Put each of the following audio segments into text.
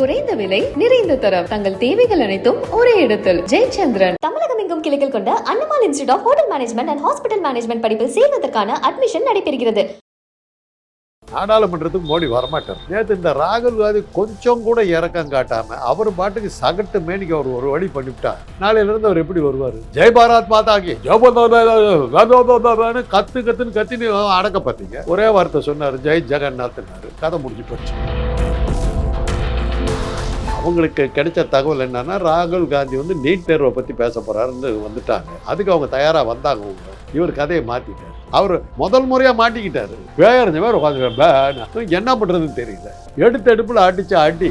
குறைந்த விலை நிறைந்த தரம். தங்கள் தேவைகள் அனைத்தும் ஒரே இடத்தில். ஜெயச்சந்திரன். தமிழகம் எங்கும் கிளைகள் கொண்ட Annamal institute of hotel management and hospital management படிப்பில் சேர்வதற்கான அட்மிஷன் நடைபெறுகிறது. நாடாளுமன்றத்துக்கு மோடி வரமாட்டார். நேற்று இந்த ராகுல் காந்தி கொஞ்சம் கூட இறக்கம் காட்டாம அவர் பாட்டுக்கு சகட்டு மேனிக்கு அவர் ஒரு வழி பண்ணிவிட்டா நாளையில இருந்து அவர் எப்படி வருவார்? ஜெய் பாரத் மாதாகி கத்து கத்துன்னு கத்தின்னு அடக்க பார்த்தீங்க. ஒரே வார்த்தை சொன்னார் ஜெய் ஜெகநாத்னாரு கதை முடிஞ்சு போச்சு. அவங்களுக்கு கிடைச்ச தகவல் என்னன்னா ராகுல் காந்தி வந்து நீட் தேர்வை பற்றி பேச போகிறாருன்னு வந்துட்டாங்க. அதுக்கு அவங்க தயாராக வந்தாங்க அவங்க இவர் கதையை மாற்றிட்டார் அவர் முதல் முறையாக மாட்டிக்கிட்டாரு. வேறஞ்ச பேர் உட்காந்து என்ன பண்ணுறதுன்னு தெரியல. எடுத்து எடுப்பில் அடிச்சு அடி.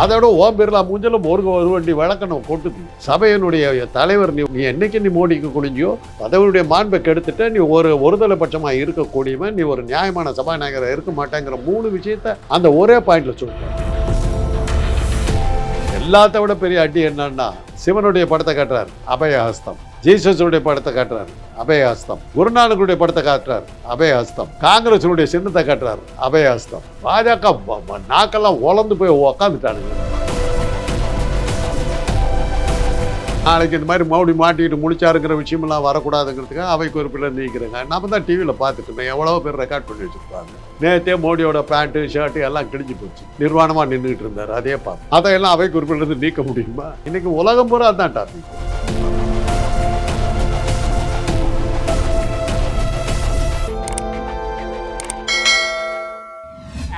அதோட ஓம் பிர்லா மூஞ்சலும் ஒரு ஒரு வண்டி விளக்கணும் கொட்டுது சபையினுடைய தலைவர் நீ நீ என்னைக்கு நீ மோடிக்கு குனிஞ்சியோ பதவியுடைய மாண்பை கெடுத்துட்ட நீ ஒரு ஒருதலை பட்சமாக இருக்கக்கூடியவன் நீ ஒரு நியாயமான சபாநாயகராக இருக்க மாட்டேங்கிற மூணு விஷயத்த அந்த ஒரே பாயிண்ட்ல சொல்லிட்டேன் எல்லாத்த விட பெரிய அடி என்னன்னா சிவனுடைய படத்தை கட்டுறார் அபயஹஸ்தம். ஜீசஸுடைய படத்தை காட்டுறாரு. அபயஹஸ்தம். குருநானக்குடைய படத்தை காட்டுறாரு. அபயஹஸ்தம். காங்கிரஸுடைய சின்னத்தை காட்டுறாரு. அபயஹஸ்தம். பாஜக நாக்கெல்லாம் உலர்ந்து போய் உக்காந்துட்டானுங்க. நாளைக்கு இந்த மாதிரி மறுபடி மாட்டிட்டு முடிச்சாருங்கிற விஷயமெல்லாம் வரக்கூடாதுங்கிறதுக்காக அவை குறிப்பில் நீக்கிறேங்க. நம்ம தான் டிவியில் பார்த்துட்டு எவ்வளோ பேர் ரெக்கார்ட் பண்ணி வச்சுருப்பாங்க நேற்றே மோடியோட பேண்ட்டு ஷர்ட்டு எல்லாம் கிழிஞ்சு போச்சு. நிர்வாணமாக நின்றுட்டு இருந்தார். அதே பார்த்து அதையெல்லாம் அவை குறிப்பிலிருந்து நீக்க முடியுமா? இன்னைக்கு உலகம் பூரா அதுதான் டாபிக்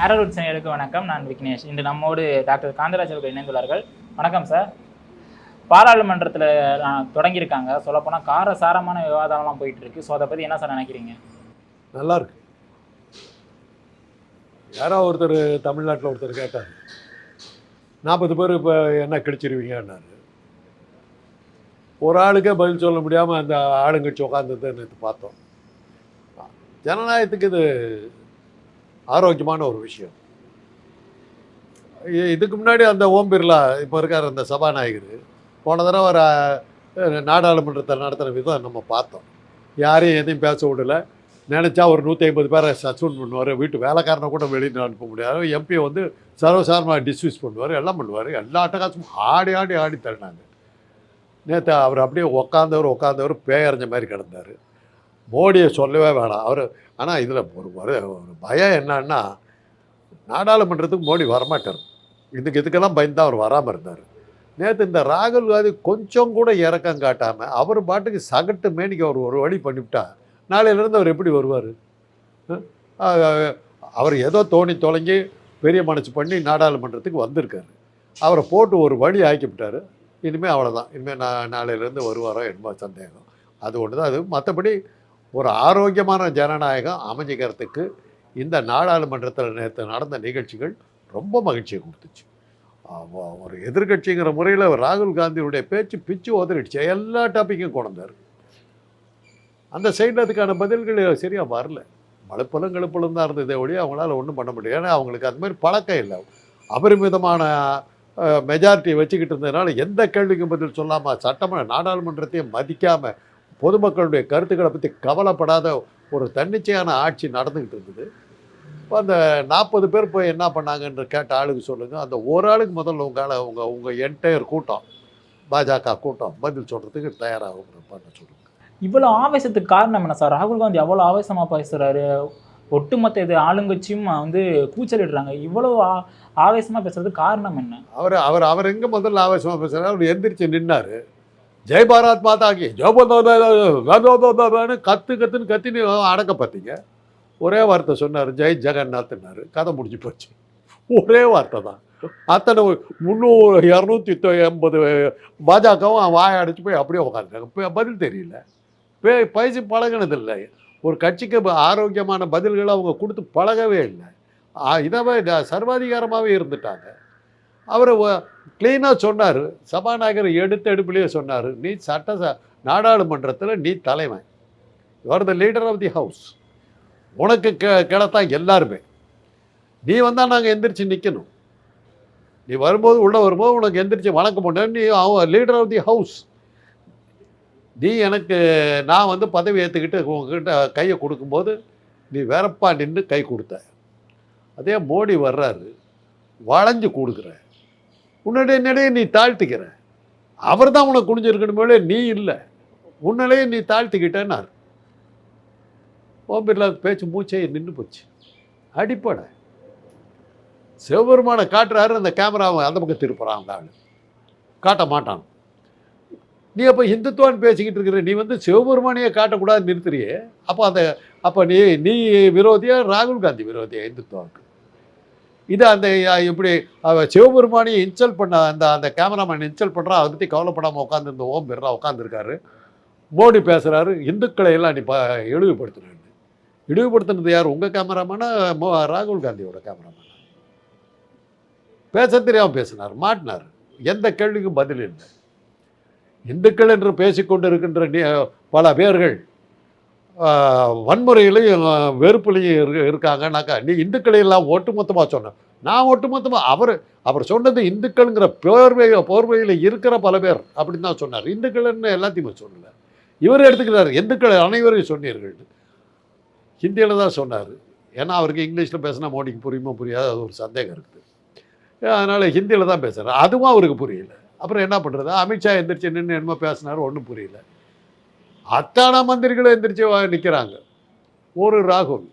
ஆரோட் சேனலுக்கு வணக்கம். நான் விக்னேஷ். இன்று நம்மோடு டாக்டர் காந்தராஜ் அவர்கள் இணைந்துள்ளார்கள். வணக்கம் சார். பாராளுமன்றத்தில் தொடங்கியிருக்காங்க. சொல்லப்போனால் காரசாரமான விவாதம்லாம் போயிட்டு இருக்கு ஸோ அதை பற்றி என்ன சார் நினைக்கிறீங்க? நல்லா இருக்கு யாரோ ஒருத்தர் தமிழ்நாட்டில் ஒருத்தர் கேட்டார். நாற்பது பேர் இப்போ என்ன கிழிச்சிருவீங்கன்னாரு. ஒரு ஆளுக்கே பதில் சொல்ல முடியாமல் அந்த ஆளுங்கட்சி உட்காந்துருந்த நேற்று பார்த்தோம். ஜனநாயகத்துக்கு இது ஆரோக்கியமான ஒரு விஷயம். இதுக்கு முன்னாடி அந்த ஓம் பிர்லா இப்போ இருக்கார் அந்த சபாநாயகர். போன தடவை ஒரு நாடாளுமன்றத்தை நடத்துகிற விதம் நம்ம பார்த்தோம். யாரையும் எதையும் பேச விடல. நினச்சா ஒரு நூற்றி ஐம்பது பேரை சஸ்பெண்ட் பண்ணுவார். வீட்டு வேலைக்காரனை கூட வெளியில் அனுப்ப முடியாது. எம்பியை வந்து சர்வசாரமாக டிஸ்மிஸ் பண்ணுவார். எல்லாம் பண்ணுவார். எல்லா அட்டகாசமும் ஆடி ஆடி ஆடி தள்ளினாங்க. நேற்று அவர் அப்படியே உக்காந்தவர் உட்காந்தவர் பேயறிஞ்ச மாதிரி கிடந்தார். மோடியை சொல்லவே வேணாம். அவர் ஆனால் இதில் ஒரு ஒரு பயம் என்னன்னா நாடாளுமன்றத்துக்கு மோடி வரமாட்டார். இதுக்கு இதுக்கெல்லாம் பயந்து தான் அவர் வராமல் இருந்தார். நேற்று இந்த ராகுல் காந்தி கொஞ்சம் கூட இறக்கம் காட்டாமல் அவர் பாட்டுக்கு சகட்டு மேனிக்கு அவர் ஒரு வழி பண்ணிவிட்டா நாளையிலேருந்து அவர் எப்படி வருவார்? அவர் ஏதோ தோணி தொலைங்கி பெரிய மனசு பண்ணி நாடாளுமன்றத்துக்கு வந்திருக்காரு. அவரை போட்டு ஒரு வழி ஆக்கிவிட்டார் இனிமேல் அவ்வளோதான் இனிமேல் நான் நாளையிலேருந்து வருவாரோ என்னமோ சந்தேகம். அது ஒன்று தான் அது மற்றபடி ஒரு ஆரோக்கியமான ஜனநாயகம் அமைஞ்சிக்கிறதுக்கு இந்த நாடாளுமன்றத்தில் நேற்று நடந்த நிகழ்ச்சிகள் ரொம்ப மகிழ்ச்சியை கொடுத்துச்சு. ஒரு எதிர்க்கட்சிங்கிற முறையில் ராகுல் காந்தியுடைய பேச்சு பிச்சு உதறிடுச்சு. எல்லா டாப்பிக்கும் கொண்டார் அந்த சைடில் அதுக்கான பதில்கள் சரியாக வரல. மழுப்பலும் கழுப்பலும் தான் இருந்ததே ஒழிய அவங்களால ஒன்றும் பண்ண முடியும் ஏன்னா அவங்களுக்கு அது மாதிரி பழக்கம் இல்லை. அபரிமிதமான மெஜாரிட்டியை வச்சுக்கிட்டு இருந்ததுனால எந்த கேள்விக்கும் பதில் சொல்லாமல் சட்டமன்ற நாடாளுமன்றத்தையும் மதிக்காமல் பொதுமக்களுடைய கருத்துக்களை பற்றி கவலைப்படாத ஒரு தன்னிச்சையான ஆட்சி நடந்துக்கிட்டு இருந்தது. இப்போ அந்த நாற்பது பேர் போய் என்ன பண்ணாங்கன்னு கேட்ட ஆளுக்கு சொல்லுங்கள் அந்த ஒரு ஆளுக்கு முதல்ல உங்களால் உங்கள் உங்கள் என்டையர் கூட்டம் பாஜக கூட்டம் பதில் சொல்கிறதுக்கு தயாராக பண்ண சொல்லுங்கள் இவ்வளோ ஆவேசத்துக்கு காரணம் என்ன சார்? ராகுல் காந்தி அவ்வளோ ஆவேசமாக பேசுகிறாரு ஒட்டுமொத்த இது ஆளுங்கட்சியும் வந்து கூச்சலிடுறாங்க. இவ்வளோ ஆ- ஆவேசமா பேசுறதுக்கு காரணம் என்ன? அவர் அவர் அவர் எங்கே முதல்ல ஆவேசமாக பேசுகிறார் அவர் எந்திரிச்சு நின்னார். ஜெய் பாரத் மாதாக்கி ஜோபோன்னு கத்து கத்துன்னு கத்தின்னு அடக்க பார்த்தீங்க ஒரே வார்த்தை சொன்னார் ஜெய் ஜெகநாத்னார். கதை முடிஞ்சு போச்சு. ஒரே வார்த்தை தான். அத்தனை முந்நூறு இரநூத்தி எண்பது பாஜகவும் வாய அடிச்சு போய் அப்படியே உட்காந்துட்டாங்க இப்போ பதில் தெரியல. பே பயிற்சி பழகினது இல்லை ஒரு கட்சிக்கு ஆரோக்கியமான பதில்களை அவங்க கொடுத்து பழகவே இல்லை. ஆ, இதவே சர்வாதிகாரமாகவே இருந்துட்டாங்க. அவர் க்ளீனாக சொன்னார். சபாநாயகர் எடுத்த எடுப்புலேயே சொன்னார். நீ சட்ட ச- நாடாளுமன்றத்தில் நீ தலைவன். You are the leader of the house உனக்கு கெ கிடத்தான் எல்லாருமே. நீ வந்தால் நாங்கள் எந்திரிச்சு நிற்கணும் நீ வரும்போது உள்ளே வரும்போது உனக்கு எந்திரிச்சு வணக்கம் பண்ண நீ லீடர் ஆஃப் தி ஹவுஸ் நீ எனக்கு நான் வந்து பதவி ஏற்றுக்கிட்டு உங்ககிட்ட கையை கொடுக்கும்போது நீ வேறப்பா நின்று கை கொடுத்த. அதே மோடி வர்றாரு. வளைஞ்சு கொடுக்குற உன்னுடைய நிலையை நீ தாழ்த்திக்கிற அவர் தான் உனக்கு குனிஞ்சிருக்கணுமே நீ இல்லை. உன்னிலையை நீ தாழ்த்திக்கிட்டேன்னாரு. ஓம் பிர்லா பேச்சு மூச்சே நின்று போச்சு. அடிப்படை. சிவபெருமானை காட்டுறாரு அந்த கேமராவை அந்த பக்கம் திருப்புறான் அந்த ஆள். காட்ட மாட்டான். நீ அப்போ இந்துத்துவான்னு பேசிக்கிட்டு இருக்கிற நீ வந்து சிவபெருமானையே காட்டக்கூடாது நிறுத்துறியே. அப்போ அந்த அப்போ நீ நீ விரோதியா ராகுல் காந்தி விரோதியா இந்துத்துவாவுக்கு இது அந்த இப்படி சிவபெருமானியை சிவபெருமானையை இன்சல்ட் பண்ண அந்த அந்த கேமராமேன் இன்சல்ட் பண்ணுறான் அதை பற்றி கவலைப்படாமல் உட்காந்துருந்த ஓம் பிர்ரா உட்காந்துருக்காரு மோடி பேசுகிறாரு இந்துக்களை எல்லாம் நீ ப இழிவுபடுத்தினு இழிவுபடுத்தினது யார்? உங்கள் கேமராமேனா மோ ராகுல் காந்தியோட கேமராமேனா பேச தெரியாமல் பேசினார் மாட்டினார். எந்த கேள்விக்கும் பதில் இல்லை. இந்துக்கள் என்று பேசிக்கொண்டு இருக்கின்ற நீ- பல பேர்கள் வன்முறையிலையும் வெறுப்புலையும் இரு- இருக்காங்கனாக்கா நீ இந்துக்களையெல்லாம் ஒட்டுமொத்தமாக சொன்ன. நான் ஒட்டுமொத்தமாக அவர் அவர் சொன்னது இந்துக்கள்ங்கிற போர்வை போர்வையில் இருக்கிற பல பேர் அப்படின்னு தான் சொன்னார். இந்துக்கள்னு எல்லாத்தையுமே சொல்லலை. இவர் எடுத்துக்கிறார். இந்துக்கள் அனைவரையும் சொன்னீர்கள். ஹிந்தியில் தான் சொன்னார். ஏன்னா அவருக்கு இங்கிலீஷில் பேசினா மோடிக்கு புரியுமா புரியாது? அது ஒரு சந்தேகம் இருக்குது அதனால் ஹிந்தியில் தான் பேசுகிறார் அதுவும் அவருக்கு புரியல. அப்புறம் என்ன பண்ணுறது அமித்ஷா எந்திரிச்சு நின்று என்னமோ பேசினார் ஒன்றும் புரியல. அத்தான மந்திரிகளும் எந்திரிச்சு நிற்கிறாங்க ஒரு ராகுல்.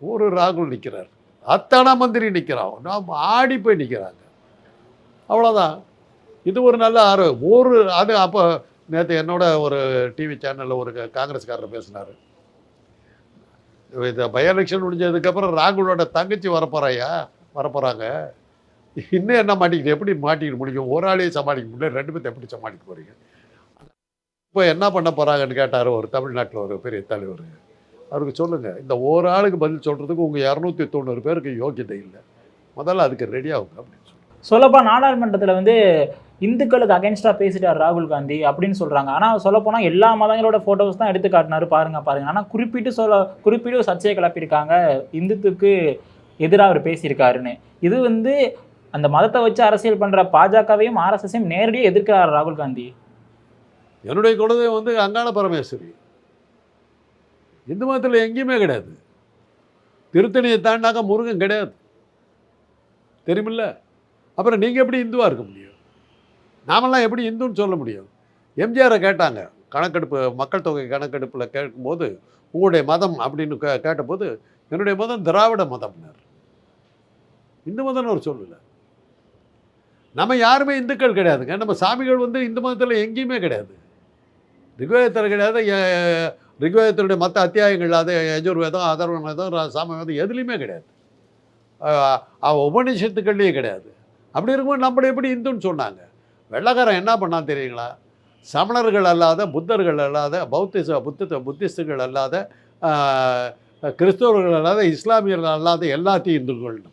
ஒரு ராகுல் நிற்கிறார் அத்தான மந்திரி நிற்கிறான் நாம் ஆடி போய் நிற்கிறாங்க அவ்வளோதான் இது ஒரு நல்ல ஆரோ ஒரு அது அப்போ நேற்று என்னோட ஒரு டிவி சேனலில் ஒரு காங்கிரஸ்காரர் பேசினார். இந்த பை எலெக்ஷன் முடிஞ்சதுக்கப்புறம் ராகுலோட தங்கச்சி வரப்போறாயா? வரப்போகிறாங்க இன்னும் என்ன மாட்டிக்கிட்டு எப்படி மாட்டிக்கிட்டு முடியும்? ஒரு ஆளையே சமாளிக்க முடியல. ரெண்டு பேர்த்த எப்படி சமாளிக்க போகிறீங்க இப்போ என்ன பண்ண போகிறாங்கன்னு கேட்டார் ஒரு தமிழ்நாட்டில் ஒரு பெரிய தலைவர். அவருக்கு சொல்லுங்கள் இந்த ஒரு ஆளுக்கு பதில் சொல்கிறதுக்கு உங்கள் இரநூத்தி தொண்ணூறு பேருக்கு யோக்கியதை இல்லை. முதல்ல அதுக்கு ரெடி ஆகுங்க அப்படின்னு சொல்லி சொல்லப்போ நாடாளுமன்றத்தில் வந்து இந்துக்களுக்கு அகைன்ஸ்டாக பேசிட்டார் ராகுல் காந்தி அப்படின்னு சொல்கிறாங்க ஆனால் சொல்லப்போனால் எல்லா மதங்களோட ஃபோட்டோஸ் தான் எடுத்து காட்டினார் பாருங்க பாருங்க. ஆனால் குறிப்பிட்டு சொல்ல குறிப்பிட்டு சர்ச்சையை கிளப்பியிருக்காங்க இந்துத்துக்கு எதிராக அவர் பேசியிருக்காருன்னு. இது வந்து அந்த மதத்தை வச்சு அரசியல் பண்ணுற பாஜகவையும் ஆர்எஸ்எஸையும் நேரடியாக எதிர்க்கிறார் ராகுல் காந்தி? என்னுடைய குலதெய்வம் வந்து அங்காள பரமேஸ்வரி. இந்து மதத்தில் எங்கேயுமே கிடையாது. திருத்தணியை தாண்டாக்க முருகன் கிடையாது. தெரியுமில்ல? அப்புறம் நீங்கள் எப்படி இந்துவாக இருக்க முடியும்? நாமெல்லாம் எப்படி இந்துன்னு சொல்ல முடியும்? எம்ஜிஆரை கேட்டாங்க. கணக்கெடுப்பு மக்கள் தொகை கணக்கெடுப்பில் கேட்கும்போது உங்களுடைய மதம் அப்படின்னு கே கேட்டபோது என்னுடைய மதம் திராவிட மதம்னார். இந்து மதம்னு ஒரு சொல்லல. நம்ம யாருமே இந்துக்கள் கிடையாதுங்க. நம்ம சாமிகள் வந்து இந்து மதத்தில் எங்கேயுமே கிடையாது. ரிக்வேதத்தில் கிடையாது ரிக்வேதத்தினுடைய மற்ற அத்தியாயங்கள் அது யஜுர்வேதம் அதர்வ வேதம் சாமவேதம் எதுலேயுமே கிடையாது. உபநிஷத்துக்கள்லேயும் கிடையாது. அப்படி இருக்கும்போது நம்மளை எப்படி இந்துன்னு சொன்னாங்க. வெள்ளக்காரன் என்ன பண்ணான் தெரியுங்களா? சமணர்கள் அல்லாத புத்தர்கள் அல்லாத பௌத்திச புத்த புத்திஸ்டுகள் அல்லாத கிறிஸ்தவர்கள் அல்லாத இஸ்லாமியர்கள் அல்லாத எல்லாத்தையும் இந்துக்கள்னு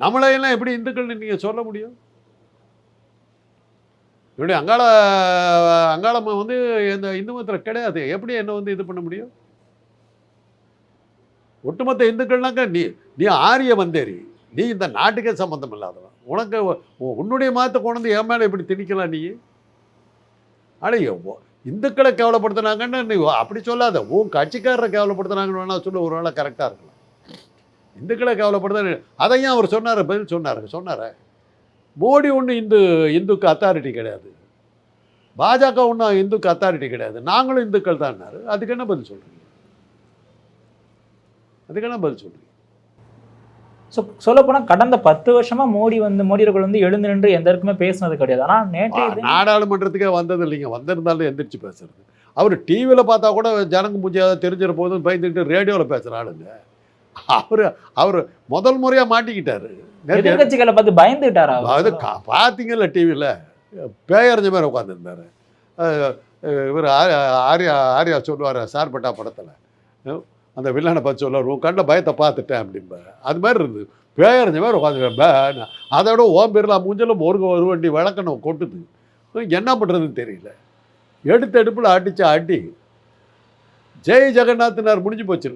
நம்மளையெல்லாம் எப்படி இந்துக்கள்னு நீங்கள் சொல்ல முடியும்? இப்படி அங்காள அங்காளம்மா வந்து இந்த இந்து மதத்தில் கிடையாது. எப்படி என்ன வந்து இது பண்ண முடியும்? ஒட்டுமொத்த இந்துக்கள்னாக்க நீ நீ ஆரிய வந்தேரி நீ இந்த நாட்டுக்கே சம்மந்தம் இல்லாதவன். உனக்கு உன்னுடைய மாதத்தை கொண்டு வந்து என் மேலே இப்படி திணிக்கலாம் நீ? ஆனால் இந்துக்களை கேவலப்படுத்தினாங்கன்னு நீ அப்படி சொல்லாத. உன் கட்சிக்காரரை கேவலப்படுத்தினாங்கன்னு வேணா சொல்ல. ஒரு வேளை கரெக்டாக இருக்கலாம். இந்துக்களை கேவலப்படுத்த அதையும் அவர் சொன்னார் பதில் சொன்னார் சொன்னார். மோடி ஒன்றும் இந்து இந்துக்கு அத்தாரிட்டி கிடையாது. பாஜக ஒன்றும் இந்துக்கு அத்தாரிட்டி கிடையாது. நாங்களும் இந்துக்கள் தான்னாரு அதுக்கு என்ன பதில் சொல்கிறீங்க அதுக்கு என்ன பதில் சொல்கிறீங்க ஸோ சொல்லப்போனால் கடந்த பத்து வருஷமா மோடி வந்து மோடி அவர்கள் வந்து எழுந்து நின்று எந்த இடத்துக்குமே பேசினது கிடையாது. ஆனால் தினம் நாடாளுமன்றத்துக்கே வந்தது இல்லைங்க வந்திருந்தாலும் எந்திரிச்சு பேசுறது. அவர் டிவியில் பார்த்தா கூட ஜனங்க முடியாத தெரிஞ்சிட போதும் பயந்துக்கிட்டு ரேடியோவில் பேசுகிற ஆளுங்க. அவர் அவர் முதல் முறையாக மாட்டிக்கிட்டாரு. எதிர்கட்சிகளை பார்த்து பயந்துட்டாரா அது பார்த்தீங்கல்ல டிவியில் பேயறிஞ்ச மாதிரி உட்காந்துருந்தார் இவர் ஆர்யா ஆர்யா சொல்லுவார் சார்பட்டா படத்தில். அந்த வில்லனை பார்த்து சொல்லுவார் உன் கண்ட பயத்தை பார்த்துட்டேன் அப்படிம்பாரு. அது மாதிரி இருந்தது பேயறிஞ்ச மாதிரி உட்காந்துருக்கேன் அதோட ஓம் பேரில் மூஞ்சலும் ஒரு ஒரு வண்டி விளக்கணும் கொட்டுது. என்ன பண்ணுறதுன்னு தெரியல. எடுத்த எடுப்பில் அடிச்சு அடி. ஜெய் ஜெகநாத்னார் முடிஞ்சு போச்சு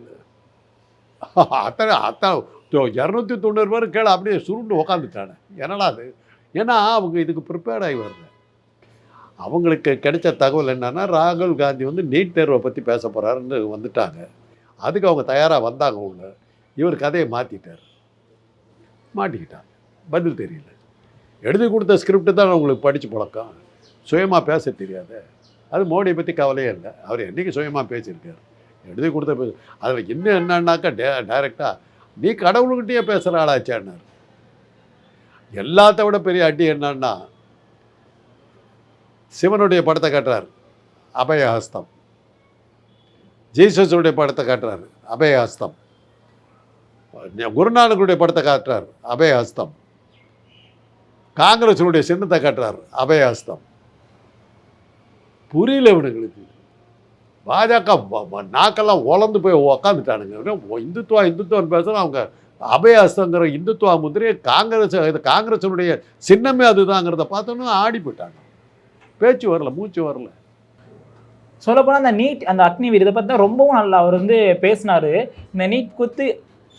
அத்தனை அத்தனை இரநூத்தி தொண்ணூறு பேர் கீழே அப்படியே சுருண்டு உக்காந்துட்டானே. என்னடா அது ஏன்னா அவங்க இதுக்கு ப்ரிப்பேர்ட் ஆகி வரல அவங்களுக்கு கிடைச்ச தகவல் என்னென்னா ராகுல் காந்தி வந்து நீட் தேர்வை பற்றி பேச போகிறாருன்னு வந்துட்டாங்க. அதுக்கு அவங்க தயாராக வந்தாங்க உள்ள. இவர் கதையை மாற்றிட்டார் மாட்டிக்கிட்டாங்க. பதில் தெரியல. எழுதி கொடுத்த ஸ்கிரிப்ட் தான் அவங்களுக்கு படித்து பழக்கம். சுயமாக பேச தெரியாது. அது மோடியை பற்றி கவலையே இல்லை. அவர் என்றைக்கு சுயமாக பேசியிருக்காரு? எழுதி கொடுத்த அதில் இன்னும் என்னன்னாக்கா டே டைரெக்டாக நீ கடவுள்கிட்டயே பேசுகிற ஆளாச்சான்னார் எல்லாத்த விட பெரிய அடி என்னன்னா சிவனுடைய படத்தை காட்டுறார். அபயஹஸ்தம். ஜீசஸுடைய படத்தை காட்டுறாரு. அபயஹஸ்தம். குருநானக்குடைய படத்தை காட்டுறார். அபயஹஸ்தம். காங்கிரஸினுடைய சின்னத்தை காட்டுறார். அபயஹஸ்தம். புரியல இவனுங்களுக்கு. பாஜக நாக்கெல்லாம் உலர்ந்து போய் உக்காந்துட்டானுங்க. வெறும் இந்துத்துவா இந்துத்துவம் பேசுகிற அவங்க அபயஹஸ்தங்கிற இந்துத்துவா முத்திரையை காங்கிரஸ் இது காங்கிரஸினுடைய சின்னமே அதுதாங்கிறத பார்த்தோன்னா ஆடி போயிட்டாங்க பேச்சு வரல மூச்சு வரல. சொல்லப்போனால் அந்த நீட் அந்த அக்னிவீர் இதை பற்றி தான் ரொம்பவும் நல்லா அவர் வந்து பேசினார். இந்த நீட் குத்து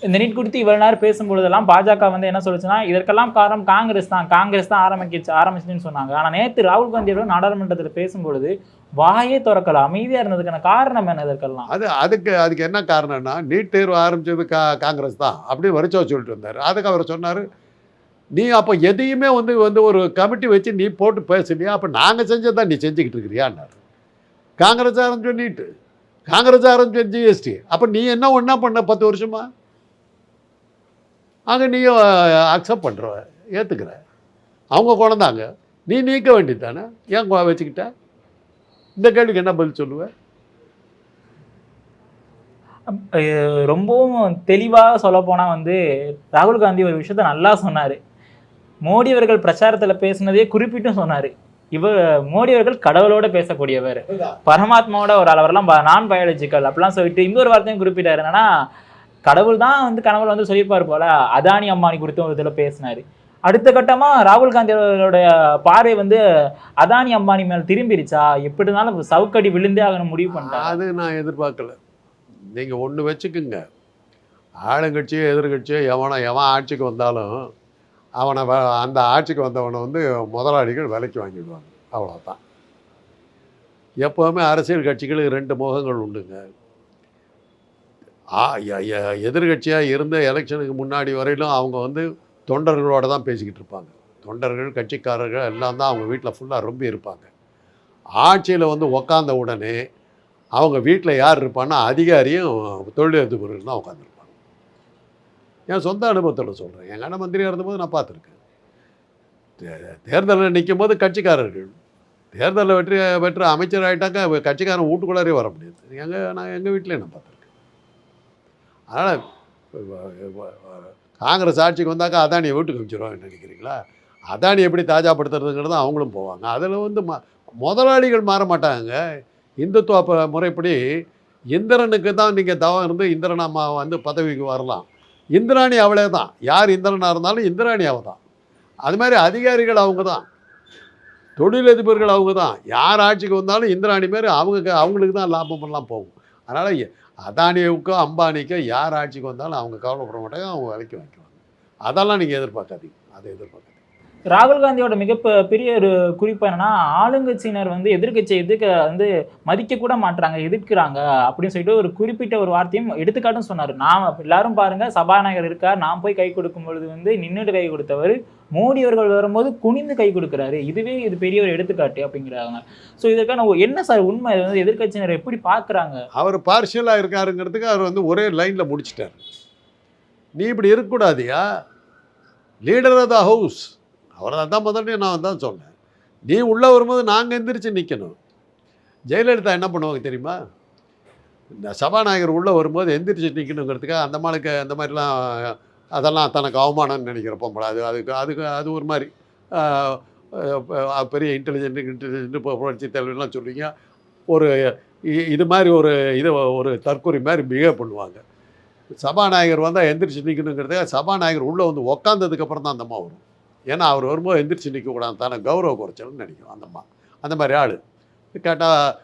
இந்த நீட் குறித்து இவ்வளவு நேரம் பேசும்பொழுதெல்லாம் பாஜக வந்து என்ன சொல்லுச்சுன்னா இதற்கெல்லாம் காரணம் காங்கிரஸ் தான் காங்கிரஸ் தான் ஆரம்பிக்கிச்சு ஆரம்பிச்சுன்னு சொன்னாங்க. ஆனால் நேற்று ராகுல் காந்தி அவர்கள் நாடாளுமன்றத்தில் பேசும்பொழுது வாயே திறக்கல அமைதியாக இருந்ததுக்கான காரணம் என்ன இதற்கெல்லாம்? அது அதுக்கு அதுக்கு என்ன காரணம்னா நீட் தேர்வு ஆரம்பிச்சது கா காங்கிரஸ் தான் அப்படியே வரிச்சா சொல்லிட்டு வந்தார் அதுக்கு அவர் சொன்னார் நீ அப்போ எதையுமே வந்து வந்து ஒரு கமிட்டி வச்சு நீ போட்டு பேசலையா அப்போ நாங்கள் செஞ்சது தான் நீ செஞ்சுக்கிட்டு இருக்கிறியான்னார். காங்கிரஸ் ஆரம்பிச்ச நீட்டு காங்கிரஸ் ஆரம்பிச்ச ஜிஎஸ்டி அப்போ நீ என்ன ஒன்றா பண்ண பத்து வருஷமா? ஆக நீயும் அக்செப்ட் பண்ணுற ஏற்றுக்கிற அவங்க குழந்தாங்க நீ நீக்க வேண்டியது தானே ஏன் வச்சுக்கிட்ட? இந்த கேள்விக்கு என்ன பதில் சொல்லுவேன் ரொம்பவும் தெளிவாக சொல்ல வந்து ராகுல் காந்தி ஒரு விஷயத்த நல்லா சொன்னார். மோடி அவர்கள் பிரச்சாரத்தில் பேசினதே குறிப்பிட்டும் சொன்னார். இவர் மோடி அவர்கள் கடவுளோட பேசக்கூடியவர். பரமாத்மாவோட ஒரு அளவரெல்லாம் நான் பயாலஜிக்கல் அப்படிலாம் சொல்லிட்டு இன்னொரு வார்த்தையும் குறிப்பிட்டாரு. என்னன்னா கடவுள் தான் வந்து கனவுல வந்து சொல்லியிருப்பார் போல அதானி அம்பானி குறித்து ஒரு இதில் பேசினார். அடுத்த கட்டமாக ராகுல் காந்தி அவர்களுடைய பார்வை வந்து அதானி அம்பானி மேல் திரும்பிடுச்சா எப்படி இருந்தாலும் சவுக்கடி விழுந்தே ஆகணும் முடிவு பண்ணிட்டாங்க. அது நான் எதிர்பார்க்கல. நீங்கள் ஒன்று வச்சுக்குங்க. ஆளுங்கட்சியோ எதிர்கட்சியோ எவனை எவன் ஆட்சிக்கு வந்தாலும் அவனை வ- அந்த ஆட்சிக்கு வந்தவனை வந்து முதலாளிகள் விலைக்கு வாங்கிடுவாங்க. அவ்வளோதான் எப்போவுமே அரசியல் கட்சிகளுக்கு ரெண்டு முகங்கள் உண்டுங்க. எதிர்கட்சியாக இருந்த எலெக்ஷனுக்கு முன்னாடி வரையிலும் அவங்க வந்து தொண்டர்களோட தான் பேசிக்கிட்டு இருப்பாங்க. தொண்டர்கள் கட்சிக்காரர்கள் எல்லாம் தான் அவங்க வீட்டில் ஃபுல்லாக ரொம்ப இருப்பாங்க. ஆட்சியில் வந்து உக்காந்த உடனே அவங்க வீட்டில் யார் இருப்பான்னா அதிகாரியும் தொழிலதிபர்கள் தான் உட்காந்துருப்பாங்க என் சொந்த அனுபவத்தில் சொல்கிறேன் எங்கள் அண்ணன் மந்திரியாக இருந்தபோது நான் பார்த்துருக்கேன். தே- தேர்தலில் நிற்கும் போது கட்சிக்காரர்கள் தேர்தலில் வெற்றி பெற்று அமைச்சர் ஆகிட்டாக்க கட்சிக்காரன் வீட்டுக்குள்ளாரே வர முடியாது. எங்கள் நான் எங்கள் வீட்டிலே நான் பார்த்தேன் அதனால் காங்கிரஸ் ஆட்சிக்கு வந்தாக்கா அதானியை வீட்டுக்கு அமைச்சிருவாங்கன்னு நினைக்கிறீங்களா அதானி எப்படி தாஜாப்படுத்துறதுங்கிறது அவங்களும் போவாங்க. அதில் வந்து ம முதலாளிகள் மாற மாட்டாங்க இந்துத்துவ ப- முறைப்படி இந்திரனுக்கு தான் நீங்கள் தவம் இருந்து இந்திரன் அம்மா வந்து பதவிக்கு வரலாம். இந்திராணி அவளே தான். யார் இந்திரனாக இருந்தாலும் இந்திராணி அவள் தான். அது மாதிரி அதிகாரிகள் அவங்க தான். தொழிலதிபர்கள் அவங்க தான். யார் ஆட்சிக்கு வந்தாலும் இந்திராணி மாரி அவங்க அவங்களுக்கு தான் லாபமெல்லாம் போகும். அதனால் அதானியவுக்கோ அம்பானிக்கோ யார் ஆட்சிக்கு வந்தாலும் அவங்க கவலைப்பட மாட்டாங்க அவங்க விலைக்கு வாங்கிக்குவாங்க. அதெல்லாம் நீங்கள் எதிர்பார்க்காதீங்க. அதை எதிர்பார்க்காதீங்க. ராகுல் காந்தியோட மிக பெரிய ஒரு குறிப்பு என்னன்னா ஆளுங்கட்சியினர் வந்து எதிர்க்கட்சியை எதிர்க்க வந்து மதிக்க கூட மாட்றாங்க எதிர்க்கிறாங்க அப்படின்னு சொல்லிட்டு ஒரு குறிப்பிட்ட ஒரு வார்த்தையும் எடுத்துக்காட்டும் சொன்னார். நாம் எல்லாரும் பாருங்க சபாநாயகர் இருக்கார் நான் போய் கை கொடுக்கும் பொழுது வந்து நின்றுட்டு கை கொடுத்தவர் மோடி அவர்கள் வரும்போது குனிந்து கை கொடுக்குறாரு. இதுவே இது பெரிய ஒரு எடுத்துக்காட்டு அப்படிங்கிறாங்க. ஸோ இதற்கான ஒ- என்ன சார் உண்மை? இது வந்து எதிர்கட்சியினர் எப்படி பார்க்குறாங்க? அவர் பார்ஷியலாக இருக்காருங்கிறதுக்கு அவர் வந்து ஒரே லைனில் முடிச்சிட்டார். நீ இப்படி இருக்கக்கூடாதியா. லீடர் ஆஃப் த ஹவுஸ் அவர் அதான் முதல்ல நான் தான் சொன்னேன். நீ உள்ளே வரும்போது நாங்கள் எந்திரிச்சு நிற்கணும் ஜெயலலிதா என்ன பண்ணுவாங்க தெரியுமா? இந்த சபாநாயகர் உள்ளே வரும்போது எந்திரிச்சு நிற்கணுங்கிறதுக்காக அந்த மாளுக்கு அந்த மாதிரிலாம் அதெல்லாம் தனக்கு அவமானம்னு நினைக்கிற பொம்பளை. அது அதுக்கு அதுக்கு அது ஒரு மாதிரி. பெரிய இன்டெலிஜென்ட் இன்டெலிஜென்ட் புரட்சி தலைவர்லாம் சொல்லுவீங்க. ஒரு இ- இது மாதிரி ஒரு இது ஒரு தற்கொலை மாதிரி பிஹேவ் பண்ணுவாங்க. சபாநாயகர் வந்தால் எந்திரிச்சு நிற்கணுங்கிறத சபாநாயகர் உள்ளே வந்து உக்காந்ததுக்கப்புறம் தான் அந்தம்மா வரும். ஏன்னா அவர் வரும்போது எந்திரிச்சு நிற்கக்கூடாது தானே கௌரவ குறைச்சல்னு நினைக்கும் அந்த அம்மா. அந்த மாதிரி ஆள். கேட்டால்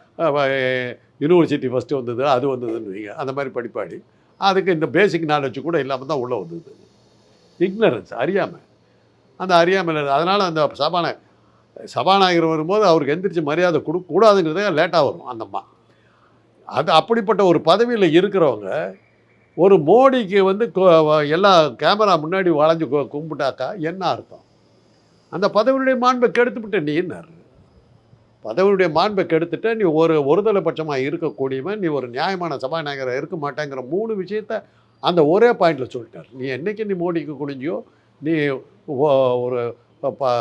யூனிவர்சிட்டி ஃபஸ்ட்டு வந்தது அது வந்ததுன்னு வைங்க. அந்த மாதிரி படிப்பாடி அதுக்கு இந்த பேசிக் நாலேஜ் கூட இல்லாமல் தான் உள்ளே வந்தது. இக்னரன்ஸ் அறியாமல் அந்த அறியாமல் அதனால் அந்த சபாநாயகர் சபாநாயகர் வரும்போது அவருக்கு எந்திரிச்சு மரியாதை கொடுக்கூடாதுங்கிறதே லேட்டாக வரும் அந்த அம்மா. அது அப்படிப்பட்ட ஒரு பதவியில் இருக்கிறவங்க ஒரு மோடிக்கு வந்து எல்லா கேமரா முன்னாடி வளைஞ்சு கும்பிட்டாக்கா என்ன அர்த்தம்? அந்த பதவியுடைய மாண்பை கெடுத்துவிட்ட நீ என்ன பதவியுடைய மாண்பை கெடுத்துட்ட நீ ஒரு ஒருதலை பட்சமாக இருக்கக்கூடியவன் நீ ஒரு நியாயமான சபாநாயகராக இருக்க மாட்டேங்கிற மூணு விஷயத்த அந்த ஒரே பாயிண்டில் சொல்லிட்டார். நீ என்னைக்கு நீ மோடிக்கு குடிஞ்சியோ நீ ஒரு ப-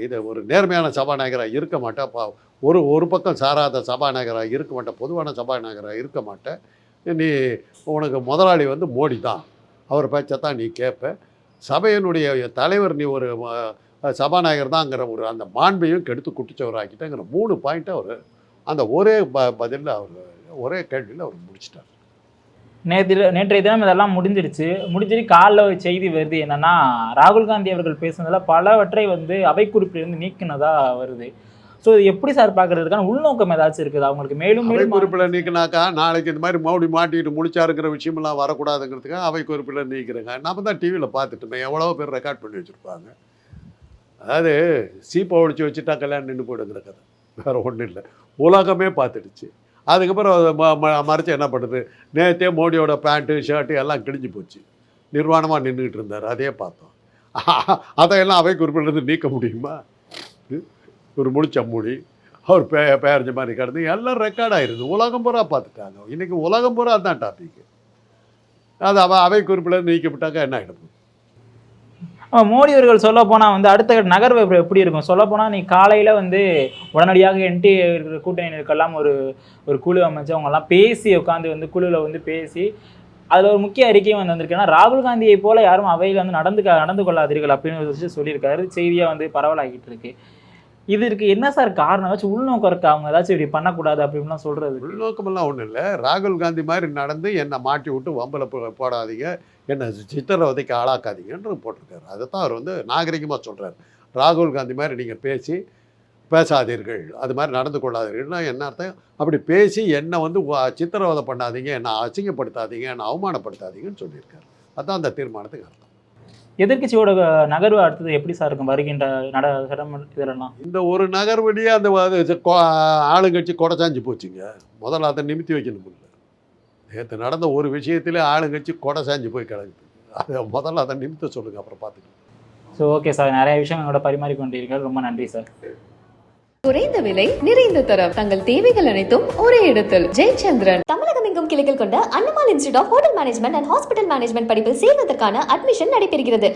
இது ஒரு நேர்மையான சபாநாயகராக இருக்க மாட்டேன் ஒரு ஒரு பக்கம் சாராத சபாநாயகராக இருக்க மாட்டேன் பொதுவான சபாநாயகராக இருக்க மாட்டேன் நீ உனக்கு முதலாளி வந்து மோடி தான் அவர் பேச்சை தான் நீ கேட்ப சபையினுடைய தலைவர் நீ ஒரு சபாநாயகர் தாங்கிற ஒரு அந்த மாண்பையும் கெடுத்து குட்டிச்சவராக்கிட்டேங்கிற மூணு பாயிண்ட்டை அவர் அந்த ஒரே ப பதிலில் அவர் ஒரே கேள்வியில் அவர் முடிச்சிட்டார். நேற்று நேற்றைய தினம் இதெல்லாம் முடிஞ்சிருச்சு. முடிஞ்சிட்டு காலைல ஒரு செய்தி வருது என்னன்னா ராகுல் காந்தி அவர்கள் பேசுனதுல பலவற்றை வந்து அவை குறிப்பிலிருந்து நீக்கினதா வருது. ஸோ எப்படி சார் பார்க்கறதுக்கான உள்நோக்கம் ஏதாச்சும் இருக்குது? அவங்களுக்கு மேலும் அவை குறிப்பில் நீக்கினாக்கா நாளைக்கு இந்த மாதிரி மோடி மாட்டிட்டு முடிச்சாருங்கிற விஷயமெல்லாம் வரக்கூடாதுங்கிறதுக்காக அவை குறிப்பில் நீக்கிறேங்க. நம்ம தான் டிவியில் பார்த்துட்டோமே எவ்வளோ பேர் ரெக்கார்ட் பண்ணி வச்சுருப்பாங்க. அதாவது சீப்பை ஒழிச்சு வச்சுட்டா கல்யாணம் நின்று போயிடுங்கிற கதை. வேறு ஒன்றும் இல்லை. உலகமே பார்த்துடுச்சு. அதுக்கப்புறம் அதை ம ம- மறைச்சு என்ன பண்ணுது? நேற்றே மோடியோட பேண்ட்டு ஷர்ட்டு எல்லாம் கிழிஞ்சு போச்சு. நிர்வாணமாக நின்றுக்கிட்டு இருந்தார். அதே பார்த்தோம். அதையெல்லாம் அவை குறிப்பிலிருந்து நீக்க முடியுமா? ம்? ஒரு முழிச்ச மூடி அவர் பே பேரஞ்ச மாதிரி கிடந்து எல்லாம் ரெக்கார்ட் ஆயிருது. உலகம் பூரா பார்த்துட்டாங்க. இன்றைக்கி உலகம் பூரா அதுதான் டாபிக் அது அவ அவை குறிப்பில் நீக்கப்பட்டாக்கா என்ன ஆகிடும் மோடி அவர்கள் சொல்ல போனால் வந்து அடுத்த கட்ட நகர்வு எப்படி- எப்படி இருக்கும்? சொல்ல போனால் நீ காலையில் வந்து உடனடியாக என்டி கூட்டணியினருக்கெல்லாம் ஒரு ஒரு குழு அமைச்சு அவங்கெல்லாம் பேசி உட்காந்து வந்து குழுவில் வந்து பேசி அதில் ஒரு முக்கிய அறிக்கையும் வந்து வந்திருக்குன்னா ராகுல் காந்தியை போல யாரும் அவையில் வந்து நடந்து நடந்து கொள்ளாதீர்கள் அப்படின்னு ஒரு சொல்லியிருக்காரு. செய்தியாக வந்து பரவலாகிட்டு இருக்கு. இதற்கு என்ன சார் காரணம்? ஏதாச்சும் உள்நோக்கம் இருக்கா? அவங்க ஏதாச்சும் இப்படி பண்ணக்கூடாது அப்படின்லாம் சொல்றது. உள்நோக்கமெல்லாம் ஒன்றும் இல்லை. ராகுல் காந்தி மாதிரி நடந்து என்னை மாட்டி விட்டு வம்பல போடாதீங்க. என்னை சித்திரவதைக்கு ஆளாக்காதீங்கன்னு போட்டிருக்காரு. அதை தான் அவர் வந்து நாகரிகமாக சொல்கிறார் ராகுல் காந்தி மாதிரி நீங்கள் பேசி பேசாதீர்கள். அது மாதிரி நடந்து கொள்ளாதீர்கள்னா என்ன அர்த்தம்? அப்படி பேசி என்னை வந்து சித்திரவதை பண்ணாதீங்க என்னை அசிங்கப்படுத்தாதீங்க என்னை அவமானப்படுத்தாதீங்கன்னு சொல்லியிருக்காரு. அதான் அந்த தீர்மானத்துக்கு அர்த்தம். எதிர்க்கட்சியோட நகர்வு அடுத்தது எப்படி சார் இருக்கும்? வருகின்ற நட இதெல்லாம்? இந்த ஒரு நகர்வழியே அந்த ஆளுங்கட்சி கொடைச்சாஞ்சு போச்சுங்க. முதல்ல அதை நிமித்தி வைக்கணும் இல்லை நேற்று நடந்த ஒரு விஷயத்திலே ஆளுங்கட்சி கொடை சாஞ்சு போய் கிடக்குது அதை முதல்ல அதை நிமித்த சொல்லுங்க அப்புறம் பார்த்துக்கலாம். ஸோ ஓகே சார் நிறைய விஷயங்களோட பரிமாறிக்கொண்டீர்கள். ரொம்ப நன்றி சார் குறைந்த விலை நிறைந்த தரம். தங்கள் தேவைகள் அனைத்தும் ஒரே இடத்தில். ஜெயச்சந்திரன். தமிழகம் எங்கும் கிளைகள் கொண்ட Annamal institute of hotel management and hospital management படிப்பில் சேர்வதற்கான அட்மிஷன் நடைபெறுகிறது.